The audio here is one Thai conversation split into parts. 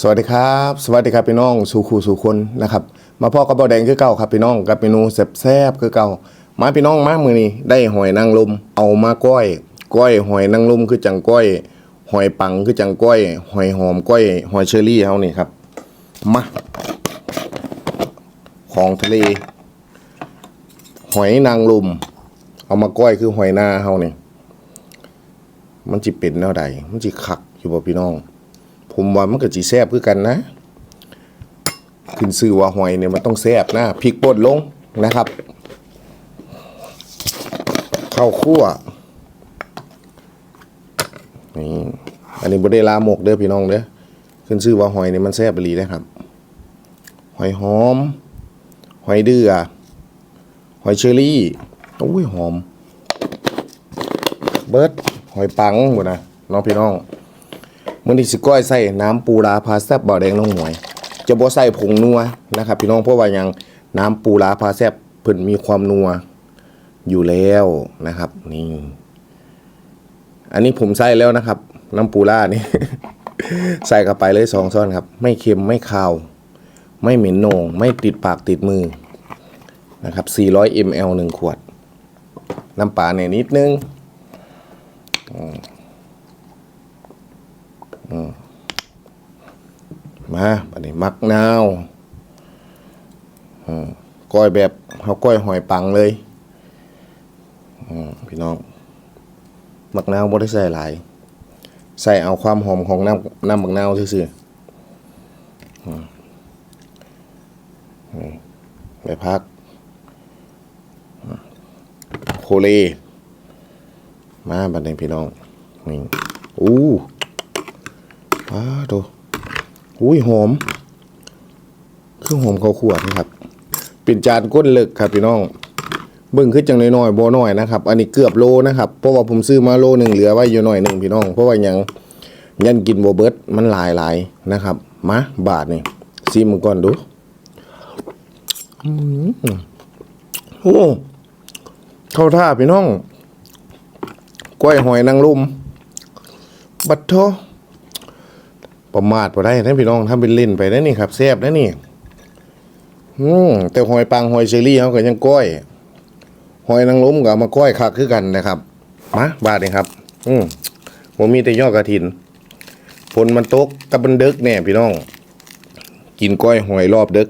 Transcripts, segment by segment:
สวัสดีครับ สวัสดีครับพี่น้องสู่คู่สู่คนนะครับ มาพ่อกับบ่อแดงคือเก่าครับพี่น้องกับเมนูแซ่บๆคือเก่ามาพี่น้องมามือนี้ได้หอยนางรมเอามาก้อยก้อยหอยนางรมคือจังก้อย หอยปังคือจังก้อย หอยหอมก้อย หอยเชอรี่เฮานี่ครับมาของทะเล หอยนางรมเอามาก้อยคือหอยนาเฮานี่มันจิเป็นแนวใดมันจิคักอยู่บ่พี่น้อง ผมว่ามันก็สิแซ่บคือกันนะขึ้นชื่อว่าหอยเนี่ยมันต้องแซ่บนะพริกป่นลงนะครับข้าวคั่วนี่อันนี้บ่ได้ลาหมกเด้อพี่น้องเด้อขึ้นชื่อว่าหอยเนี่ยมันแซ่บอีหลีนะครับ หอยหอม หอยเดือ หอยเชอรี่โอ้ยหอม เบิร์ดหอยปังหมดนะน้องพี่น้อง มื่อนี้สิก้อยใส่น้ำปูราพาแซบบ่าวแดงน้องหวย จะบ่ใส่ผงนัวนะครับพี่น้องเพราะว่ายังน้ำปูราพาแซบเพิ่นมีความนัวอยู่แล้วนะครับนี่อันนี้ผมใส่แล้วนะครับ น้ำปูรานี่ ใส่เข้าไปเลยสองช้อนครับ ไม่เค็มไม่คาว ไม่เหม็นโหนงไม่ติดปากติดมือนะครับ 400 ml หนึ่งขวด น้ำปลาเนี่ยนิดนึง มาบัดนี้มักนาวอืมก้อยแบบเขาก้อยหอยปังเลยอืมพี่น้อง มักนาวบ่ได้ใส่หลาย ใส่เอาความหอมของน้ำน้ำมักนาวซื่อๆไปพัก โคเล มาบัดนี้พี่น้องนี่อู้ อ้าดูอุ้ยหอมเครื่องหอมข้าวคั่วนะครับเป็นจานก้นเลิกครับพี่น้อง เบิ่งขึ้นจังน้อยๆบ่น้อยนะครับ อันนี้เกือบโลนะครับ เพราะว่าผมซื้อมาโลหนึ่งเหลือไว้อยู่หน่อยหนึ่งพี่น้อง เพราะว่ายังยันกินบ่เบิดมันหลายหลายๆนะครับ มาบาทนี่ซีมงก่อนดูอืมโอ้เข้าท่าพี่น้องกล้วยหอยนางรมบัดโท ประมาทบ่ได้นะพี่น้องทำเป็นเล่นไปนะนี่ครับแซ่บนะนี่อืมแต่หอยปังหอยเชอรี่เขาก็ยังก้อยหอยนางรมก็มาก้อยคักคือกันนะครับมาบาดนี่ครับ อืมผมมีแต่ยอดกระถินฝนมันตกกับมันดึกแน่พี่น้อง กินก้อยหอยรอบดึก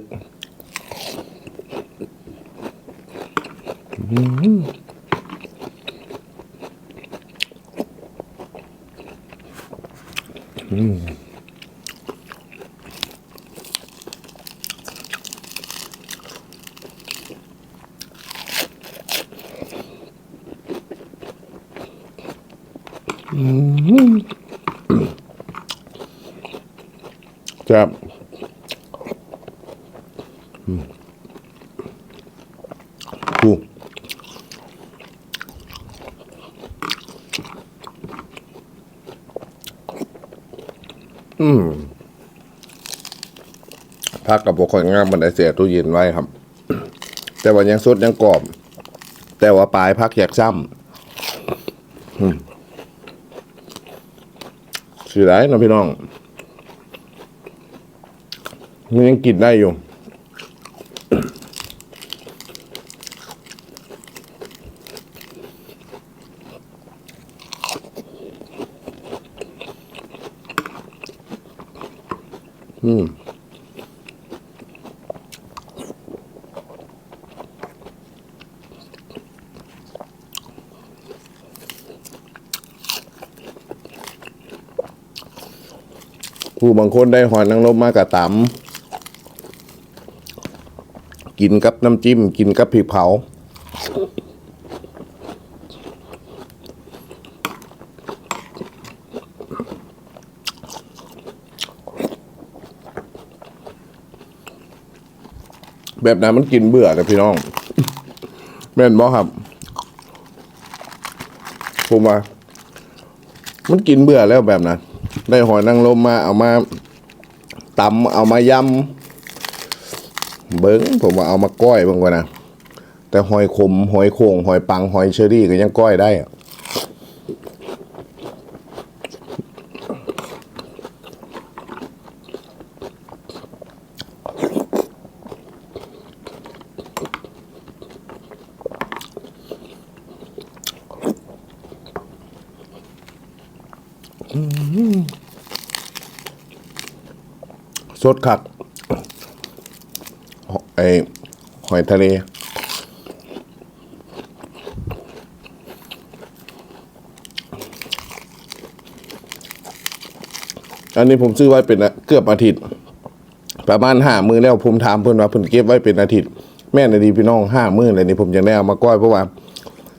อืม จะอืมดูอืมพักกับบกข่อยงามมันได้เสียตู้เย็นไว้ครับ แต่ว่ายังสดยังกรอบ แต่ว่าปลายพักอยากซ้ำอืม สีไรเนะพี่น้องมันยังกินได้อยู่อืม ผู้บางคนได้หอยนางรมมากระตำกินกับน้ำจิ้ม กินกับพริกเผา แบบนั้นมันกินเบื่อนะพี่น้อง แม่นบอครับผมว่ามันกินเบื่อแล้วแบบนั้น ได้หอยนางรมมาเอามาตำเอามายำเบิ้งผมว่าเอามาก้อยบ้างก่านนะแต่หอยขมหอยโข่งหอยปังหอยเชอรี่ก็ยังก้อยได้อะ สดคักไอหอยทะเลอันนี้ผมซื้อไว้เป็นเกือบอาทิตย์ ประมาณห้ามือแล้วผมถามเพื่อนว่าเพื่อนเก็บไว้เป็นอาทิตย์ แม่ในดีพี่น้องห้ามือเลยนี่ผมจะได้เอามาก้อยเพราะว่า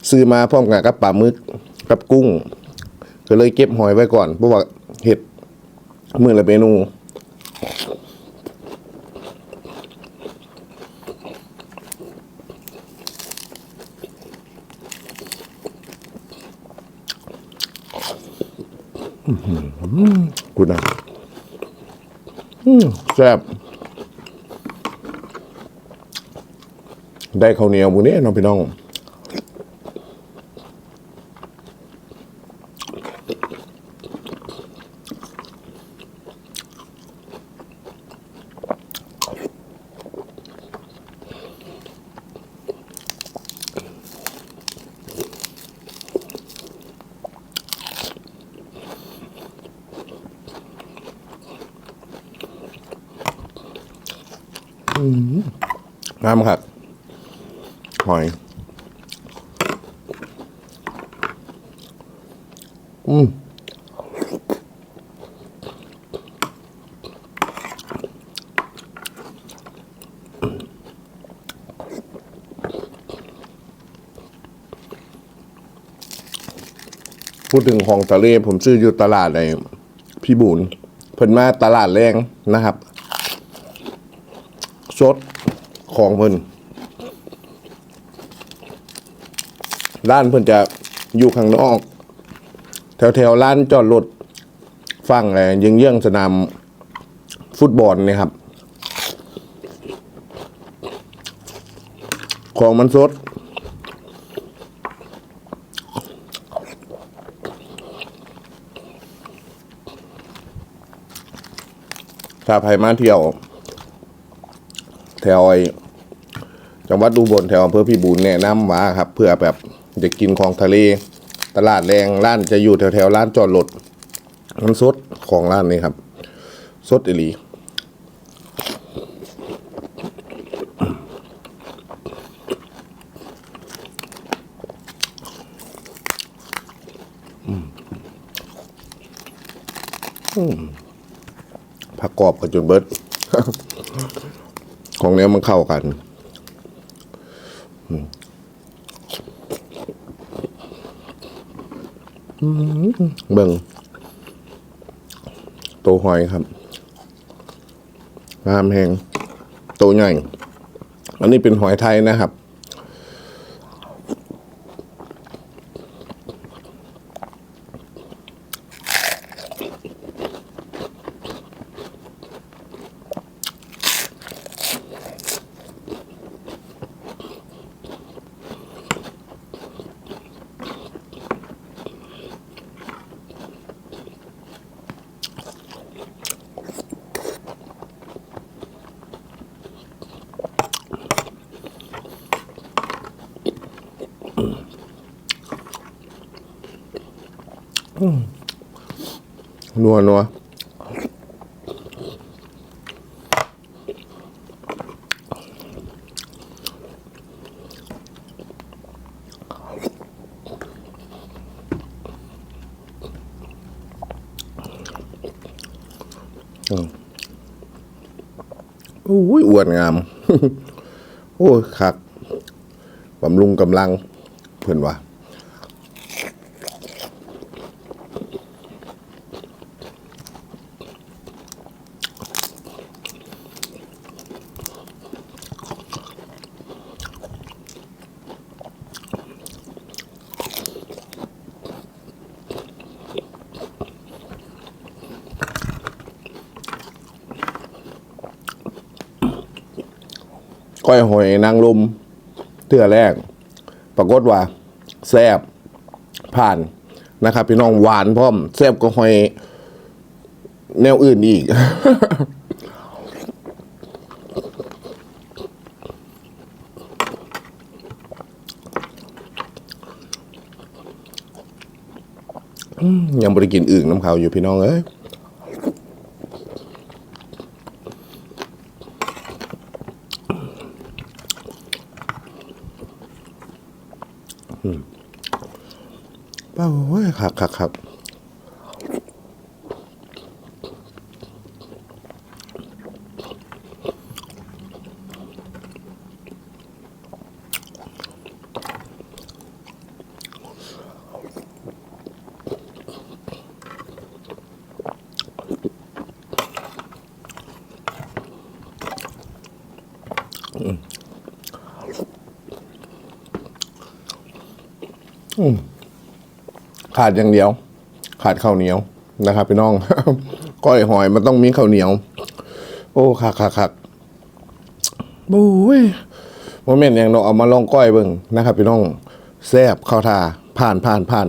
ซื้อมาพร้อมกับกับปลาหมึกกับกุ้ง ก็เลยเก็บหอยไว้ก่อนเพราะว่าเห็ดมือละเมนูอื้อหือกูนะแซ่บได้ข้าวเหนียวบุนี้น้องพี่น้อง น้ำครับหอย อืมพูดถึงของทะเลผมซื้ออยู่ตลาดในพี่บุญเพิ่นมาตลาดแรงนะครับ สด ของเพิ่นร้านเพิ่นจะอยู่ข้างนอก แถวแถวๆร้านจอดรถฝั่งอะไรยื้องเยื้องสนามฟุตบอลเนี่ยครับ ของมันสดถ้าใครมาเที่ยว แถวไอ จังหวัดอุบลแถวอำเภอพี่บูนแนะนำว่าครับ เพื่อแบบจะกินของทะเล ตลาดแรงร้านจะอยู่แถวแถวๆร้านจอดรถมันสดของร้านนี้ครับสดอีหลีอืมอืมผักกรอบกับจนเบิด ของเนี้ยมันเข้ากันอืมอืม เบิ่งโตวหอยครับงามแหงโตวใหญ่ อันนี้เป็นหอยไทยนะครับ นัวนัว อุ้ยอ้วนงาม โอ้ยคักบำรุงกำลัง เพื่อนว่า ก้อยหอยนางรมเทื่อแรก ปรากฏว่าแซบผ่านนะครับ พี่น้องหวานพร้อมแซบก็หอย แนวอื่นอีก ยังบริกินอื่นน้ำเขาวอยู่พี่น้องเอ้ย ป้าโอ้ยาขับครับครับ ขาดอย่างเดียว ขาดข้าวเหนียวนะครับพี่น้อง ก้อยหอยมันต้องมีข้าวเหนียว โอ้คักคักคักบุ้ยโมเมนต์อย่างเราเอามาลองก้อยเบิ่งนะครับพี่น้องแซ่บข้าวทาผ่านผ่านผ่าน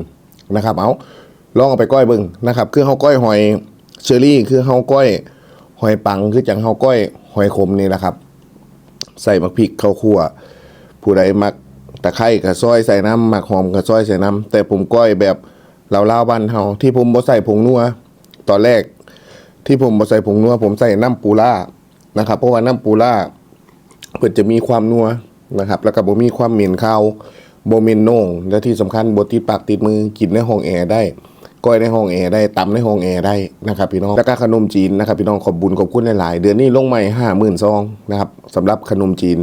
นะครับ เอาลองเอาไปก้อยเบิ่งนะครับ คือเฮาก้อยหอยเชอรี่ คือเฮาก้อย หอยปังคือจังเฮาก้อย หอยขมนี่แหละครับ ใส่มักพริกข้าวคั่ว ผู้ใดมัก ตะไคร้กับซอยใส่น้ำหมักหอมกับซอยใส่น้ำแต่ผมก้อยแบบเราเล่าๆบ้านเฮาที่ผมบ่ใส่ผงนัวตอนแรก ที่ผมบ่ใส่ผงนัวผมใส่น้ำปูล่านะครับ เพราะว่าน้ำปูล่าเพื่อจะมีความนัวนะครับ แล้วก็บ่มีความเหม็นคาวบ่เหม็นน่งและที่สำคัญบ่ติดปากติดมือกินในห้องแอร์ได้ก้อยในห้องแอร์ได้ตำในห้องแอร์ได้นะครับพี่น้องแล้วก็ขนมจีนนะครับพี่น้องขอบบุญขอบคุณหลายๆเดือนนี้ลงใหม่ห้าหมื่นซองนะครับสำหรับขนมจีน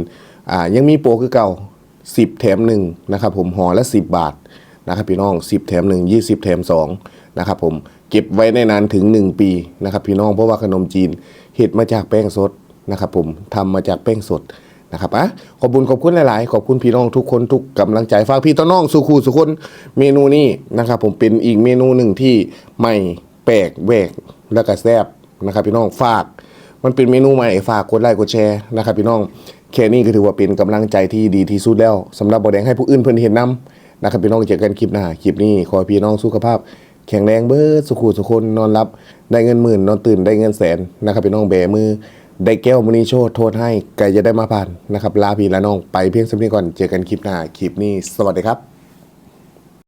อ่ายังมีโปรคือเก่า 10 แถมหนึ่งนะครับผมห่อละ 10 บาทนะครับพี่น้อง 10 แถมหนึ่ง20 แถม2นะครับผมเก็บไว้ในนานถึง 1 ปีนะครับพี่น้องเพราะว่าขนมจีนเห็ดมาจากแป้งสดนะครับผมทำมาจากแป้งสดนะครับอะขอบคุณขอบคุณหลาย ๆ ขอบคุณพี่น้องทุกคนทุกกำลังใจฝากพี่ต้นน้องสุขูสุคนเมนูนี้นะครับผมเป็นอีกเมนูหนึ่งที่ใหม่แปลกแหวกแล้วก็แซ่บนะครับพี่น้องฝาก มันเป็นเมนูใหม่ฝากกดไลค์กดแชร์นะครับพี่น้อง แค่นี้ก็ถือว่าเป็นกำลังใจที่ดีที่สุดแล้วสำหรับบอแดงให้ผู้อื่นเพื่อนเห็นนํนะครับพี่น้องเจอกันคลิปหน้าคลิปนี้ขอให้พี่น้องสุขภาพ แข็งแรงเบิดสุขุสุคนนอนรับ ได้เงินหมื่นนอนตื่นได้เงินแสนนะครับพี่น้องแบมือ ได้แก้วมณีโชตโทษให้ไก่จะได้มาผ่านนะครับลาพี่ละน้องไปเพียงสักนี้ก่อนเจอกันคลิปหน้าคลิปนี้ สวัสดีครับ